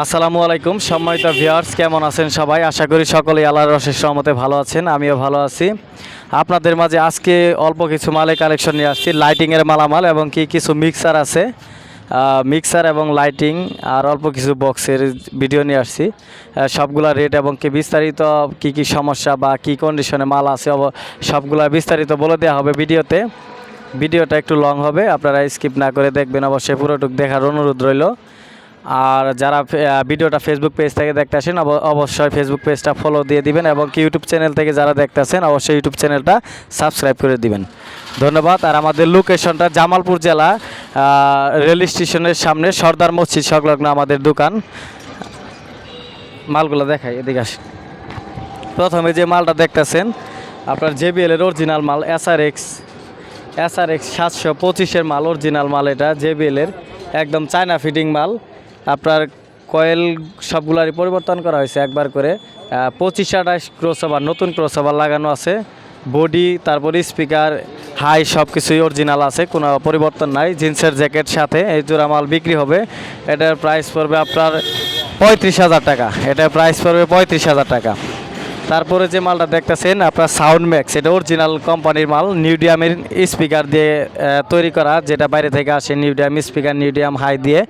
আসসালামু আলাইকুম, সম্মানিত ভিউয়ার্স কেমন আছেন সবাই? আশা করি সকলেই আল্লাহর রশের সহমতে ভালো আছেন, আমিও ভালো আছি। আপনাদের মাঝে আজকে অল্প কিছু মালে কালেকশন নিয়ে আসছি লাইটিংয়ের মালামাল এবং কি কিছু মিক্সার আছে মিক্সার এবং লাইটিং আর অল্প কিছু বক্সের ভিডিও নিয়ে আসছি। সবগুলা রেট এবং কি বিস্তারিত কি কি সমস্যা বা কি কন্ডিশনে মাল আছে সবগুলা বিস্তারিত বলে দেওয়া হবে ভিডিওতে। ভিডিওটা একটু লং হবে, আপনারা স্কিপ না করে দেখবেন, অবশ্যই পুরোটুক দেখার অনুরোধ রইল। আর যারা ভিডিওটা ফেসবুক পেজ থেকে দেখতে আসেন অবশ্যই ফেসবুক পেজটা ফলো দিয়ে দিবেন এবং কি ইউটিউব চ্যানেল থেকে যারা দেখতে আসেন, অবশ্যই ইউটিউব চ্যানেলটা সাবস্ক্রাইব করে দিবেন। ধন্যবাদ। আর আমাদের লোকেশনটা জামালপুর জেলা রেল স্টেশনের সামনে সর্দার মসজিদ সংলগ্ন আমাদের দোকান। মালগুলো দেখাই, এদিকে আসেন। প্রথমে যে মালটা দেখতেছেন, আপনার জেবিএল এর অরিজিনাল মাল এসআর এক্স এসআর এক্স সাতশো পঁচিশের মাল অরিজিনাল মাল এটা জেবিএল এর একদম চায়না ফিটিং মাল। আপনার কয়েল সবগুলারই পরিবর্তন করা হয়েছে একবার করে। পঁচিশ আঠাশ ক্রসওভার, নতুন ক্রসওভার লাগানো আছে। বডি, তারপরে স্পিকার, হাই সব কিছুই অরিজিনাল আছে, কোনো পরিবর্তন নাই। জিন্সের জ্যাকেট সাথে এই জোড়া মাল বিক্রি হবে। এটার প্রাইস পড়বে আপনার পঁয়ত্রিশ হাজার টাকা। এটার প্রাইস পড়বে পঁয়ত্রিশ হাজার টাকা। তারপরে যে মালটা দেখতেছেন, আপনার সাউন্ড ম্যাক্স এটা অরিজিনাল কোম্পানির মাল নিউডিয়ামের স্পিকার দিয়ে তৈরি করা, যেটা বাইরে থেকে আসে নিউডিয়াম স্পিকার নিউডিয়াম হাই দিয়ে।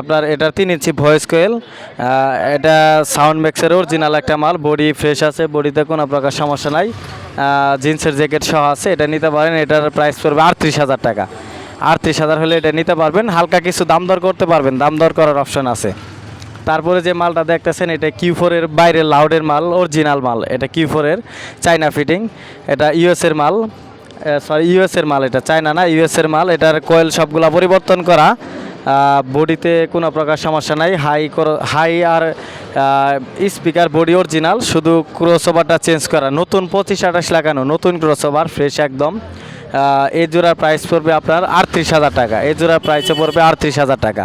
আপনার এটা তিন ইঞ্চি ভয়েস কোয়েল এটা সাউন্ড ম্যাক্সের অরিজিনাল একটা মাল বডি ফ্রেশ আছে বডিতে কোনো প্রকার সমস্যা নাই। জিন্সের জ্যাকেট সহ আছে, এটা নিতে পারেন, এটার প্রাইস পড়বে আটত্রিশ হাজার টাকা। আটত্রিশ হাজার হলে এটা নিতে পারবেন, হালকা কিছু দাম দর করতে পারবেন, দাম দর করার অপশন আছে। তারপরে যে মালটা দেখতেছেন, এটা কিউ ফোরের বাইরের লাউডের মাল অরিজিনাল মাল, এটা কিউ ফোরের চায়না ফিটিং এটা ইউএসের মাল সরি ইউএসের মাল, এটা চায়না না ইউএসের মাল, এটার কোয়েল সবগুলা পরিবর্তন করা। বডিতে কোনো প্রকার সমস্যা নাই, হাই হাই আর স্পিকার বডি অরিজিনাল, শুধু ক্রসওভারটা চেঞ্জ করা। নতুন পঁচিশ আঠাশ লাগানো, নতুন ক্রসওভার ফ্রেশ একদম। এই জোড়ার প্রাইস পড়বে আপনার আটত্রিশ হাজার টাকা। এই জোড়ার প্রাইসে পড়বে আটত্রিশ হাজার টাকা।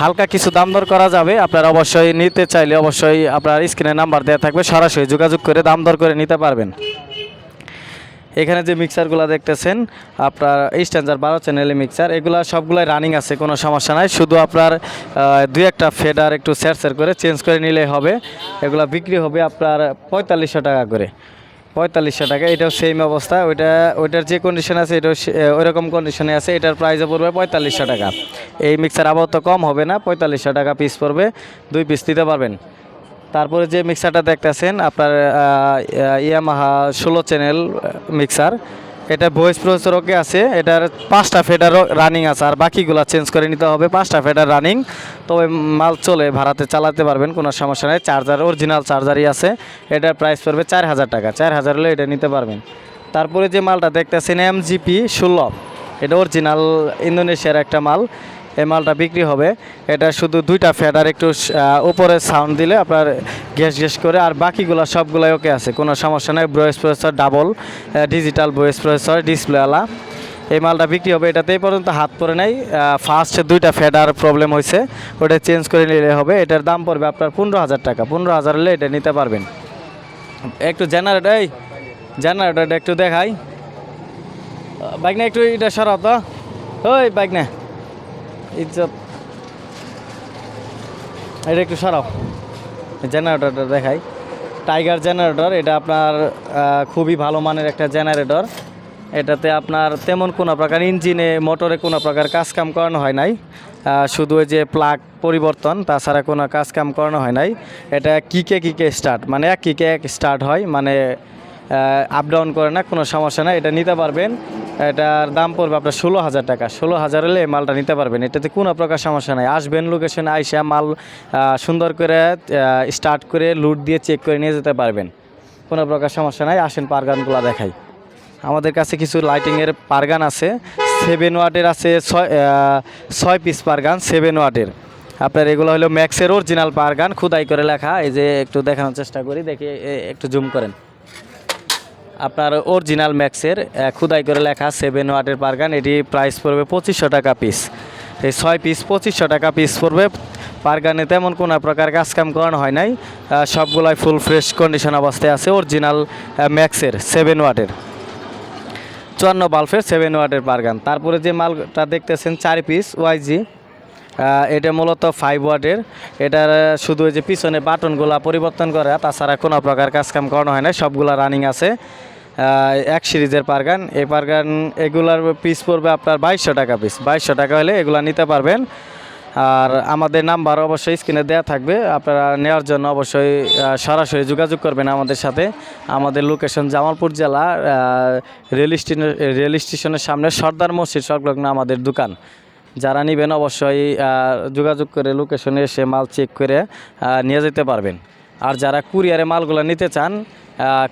হালকা কিছু দাম দর করা যাবে, আপনার অবশ্যই নিতে চাইলে অবশ্যই আপনার স্ক্রিনে নাম্বার দেওয়া থাকবে, সরাসরি যোগাযোগ করে দাম দর করে নিতে পারবেন। এখানে যে মিক্সারগুলো দেখতেছেন, আপনার স্ট্যান্ডার বারো চ্যানেলের মিক্সার এগুলো সবগুলাই রানিং আছে, কোনো সমস্যা নাই। শুধু আপনার দুই একটা ফেডার একটু স্যার করে চেঞ্জ করে নিলে হবে। এগুলো বিক্রি হবে আপনার পঁয়তাল্লিশশো টাকা করে। পঁয়তাল্লিশশো টাকা, এটাও সেম অবস্থা। ওইটা, ওইটার যে কন্ডিশন আছে, এটাও সে- ওই রকম কন্ডিশনে আছে। এটার প্রাইসে পড়বে পঁয়তাল্লিশশো টাকা। এই মিক্সার আবার তো কম হবে না, পঁয়তাল্লিশশো টাকা পিস পড়বে। দুই পিস দিতে পারবেন। তারপরে যে মিক্সারটা দেখতেছেন, আপনার ইয়ামাহা ষোলো চ্যানেল মিক্সার এটা ভয়েস প্রসেসর আছে, এটার পাঁচটা ফেডার রানিং আছে, আর বাকিগুলো চেঞ্জ করে নিতে হবে। পাঁচটা ফেডার রানিং তবে মাল চলে, ভাড়াতে চালাতে পারবেন, কোনো সমস্যা নেই। চার্জার অরিজিনাল চার্জারই আছে, এটার প্রাইস পড়বে চার হাজার টাকা। চার হাজার হলে এটা নিতে পারবেন। তারপরে যে মালটা দেখতেছেন এম জিপি ষোলো। এটা অরিজিনাল ইন্দোনেশিয়ার একটা মাল। এই মালটা বিক্রি হবে। এটা শুধু দুইটা ফেডার একটু উপরে সাউন্ড দিলে আপনার গ্যাস গ্যাস করে। আর বাকিগুলো সবগুলোই ওকে আছে, কোনো সমস্যা নেই। ব্রয়েস প্রসেসর ডাবল ডিজিটাল ব্রয়েস প্রসেসর ডিসপ্লেওয়ালা এই মালটা বিক্রি হবে, এটাতে এই পর্যন্ত হাত পরে নাই। ফার্স্ট দুইটা ফেডার প্রবলেম হয়েছে ওটা চেঞ্জ করে নিলে হবে। এটার দাম পড়বে আপনার পনেরো হাজার টাকা। পনেরো হাজার হলে এটা নিতে পারবেন। একটু জেনারেটর এই জেনারেটরটা একটু দেখাই। বাইক না একটু এটা সরাও তো। ওই বাইক না ইজ্জত। এটা একটু সরাও। জেনারেটরটা দেখাই। টাইগার জেনারেটর এটা আপনার খুবই ভালো মানের একটা জেনারেটর এটাতে আপনার তেমন কোনো প্রকার ইঞ্জিনে মোটরে কোনো প্রকার কাজ কাম করানো হয় নাই। শুধু ওই যে প্লাগ পরিবর্তন, তাছাড়া কোনো কাজ কাম করানো হয় নাই। এটা কিকে কিকে স্টার্ট মানে এক কিকে এক স্টার্ট হয় মানে আপ ডাউন করে না, কোনো সমস্যা নাই। এটা নিতে পারবেন। এটার দাম পড়বে আপনার ষোলো হাজার টাকা। ষোলো হাজার হলে মালটা নিতে পারবেন। এটাতে কোনো প্রকার সমস্যা নাই। আসবেন লোকেশনে আইসা মাল সুন্দর করে স্টার্ট করে লুট দিয়ে চেক করে নিয়ে যেতে পারবেন। কোনো প্রকার সমস্যা নাই। আসেন পারগানগুলো দেখাই। আমাদের কাছে কিছু লাইটিংয়ের পারগান আছে। সেভেন ওয়াটের আছে ছয় ছয় পিস পারগান সেভেন ওয়াটের আপনার এগুলো হলো ম্যাক্সের অরিজিনাল পারগান। খুদাই করে লেখা। এই যে একটু দেখানোর চেষ্টা করি। দেখি একটু জুম করেন। আপনার অরিজিনাল ম্যাক্সের খুদাই করে লেখা সেভেন ওয়াটের পারগান এটি প্রাইস পড়বে পঁচিশশো টাকা পিস এই ছয় পিস পঁচিশশো টাকা পিস পড়বে। পারগানে তেমন কোনো প্রকার কাজ কাম করানো হয় নাই। সবগুলাই ফুল ফ্রেশ কন্ডিশন অবস্থায় আছে অরিজিনাল ম্যাক্সের সেভেন ওয়াটের। চুয়ান্ন বাল্বের সেভেন ওয়াটের পারগান তারপরে যে মালটা দেখতেছেন, চার পিস ওয়াইজি এটা মূলত ফাইভ ওয়াটের এটার শুধু যে পিছনে বাটনগুলা পরিবর্তন করে, তাছাড়া কোনো প্রকার কাজকাম করানো হয় না, সবগুলা রানিং আছে। এক সিরিজের পারগান। এই পারগান, এগুলার পিস পড়বে আপনার বাইশশো টাকা পিস বাইশশো টাকা হলে এগুলা নিতে পারবেন। আর আমাদের নাম্বার অবশ্যই স্ক্রিনে দেওয়া থাকবে। আপনারা নেওয়ার জন্য অবশ্যই সরাসরি যোগাযোগ করবেন আমাদের সাথে। আমাদের লোকেশন জামালপুর জেলা রেল স্টেশন রেল স্টেশনের সামনে সর্দার মসজিদ সংলগ্ন আমাদের দোকান। যারা নেবেন অবশ্যই যোগাযোগ করে লোকেশনে এসে মাল চেক করে নিয়ে যেতে পারবেন। আর যারা কুরিয়ারে মালগুলো নিতে চান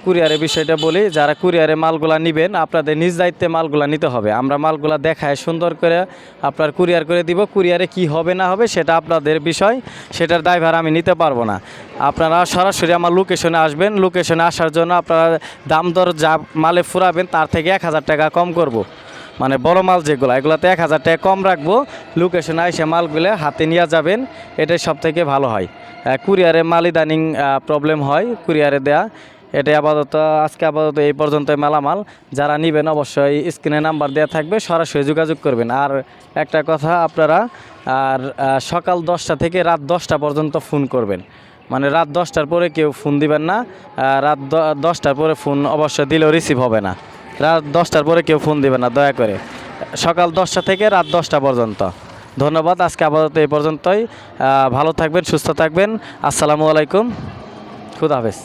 কুরিয়ারের বিষয়টা বলি, যারা কুরিয়ারে মালগুলা নেবেন, আপনাদের নিজ দায়িত্বে মালগুলা নিতে হবে। আমরা মালগুলা দেখায় সুন্দর করে আপনার কুরিয়ার করে দিব কুরিয়ারে কি হবে না হবে সেটা আপনাদের বিষয়, সেটার দায়ভার আমি নিতে পারব না। আপনারা সরাসরি আমার লোকেশনে আসবেন লোকেশনে আসার জন্য আপনারা দাম দর যা মালে ফুরাবেন, তার থেকে এক হাজার টাকা কম করব। মানে বড় মাল যেগুলো, এগুলোতে এক হাজার টাকা কম রাখব। লোকেশনে এসে মালগুলো হাতে নিয়ে যাবেন, এটাই সব থেকে ভালো হয়। কুরিয়ারে মাল ইদানিং প্রবলেম হয় কুরিয়ারে দেয়া। এটাই আপাতত, আজকে আপাতত এই পর্যন্ত মালামাল। যারা নেবেন অবশ্যই স্ক্রিনে নাম্বার দেওয়া থাকবে, সরাসরি যোগাযোগ করবেন। আর একটা কথা আপনারা, আর সকাল দশটা থেকে রাত দশটা পর্যন্ত ফোন করবেন। মানে রাত দশটার পরে কেউ ফোন দিবেন না রাত দশটার পরে ফোন অবশ্যই দিলেও রিসিভ হবে না। রাত দশটার পরে কেউ ফোন দেবে না, দয়া করে। সকাল দশটা থেকে রাত দশটা পর্যন্ত। ধন্যবাদ, আজকে আপাতত এই পর্যন্তই। ভালো থাকবেন, সুস্থ থাকবেন। আসসালামু আলাইকুম। খুদা হাফেজ।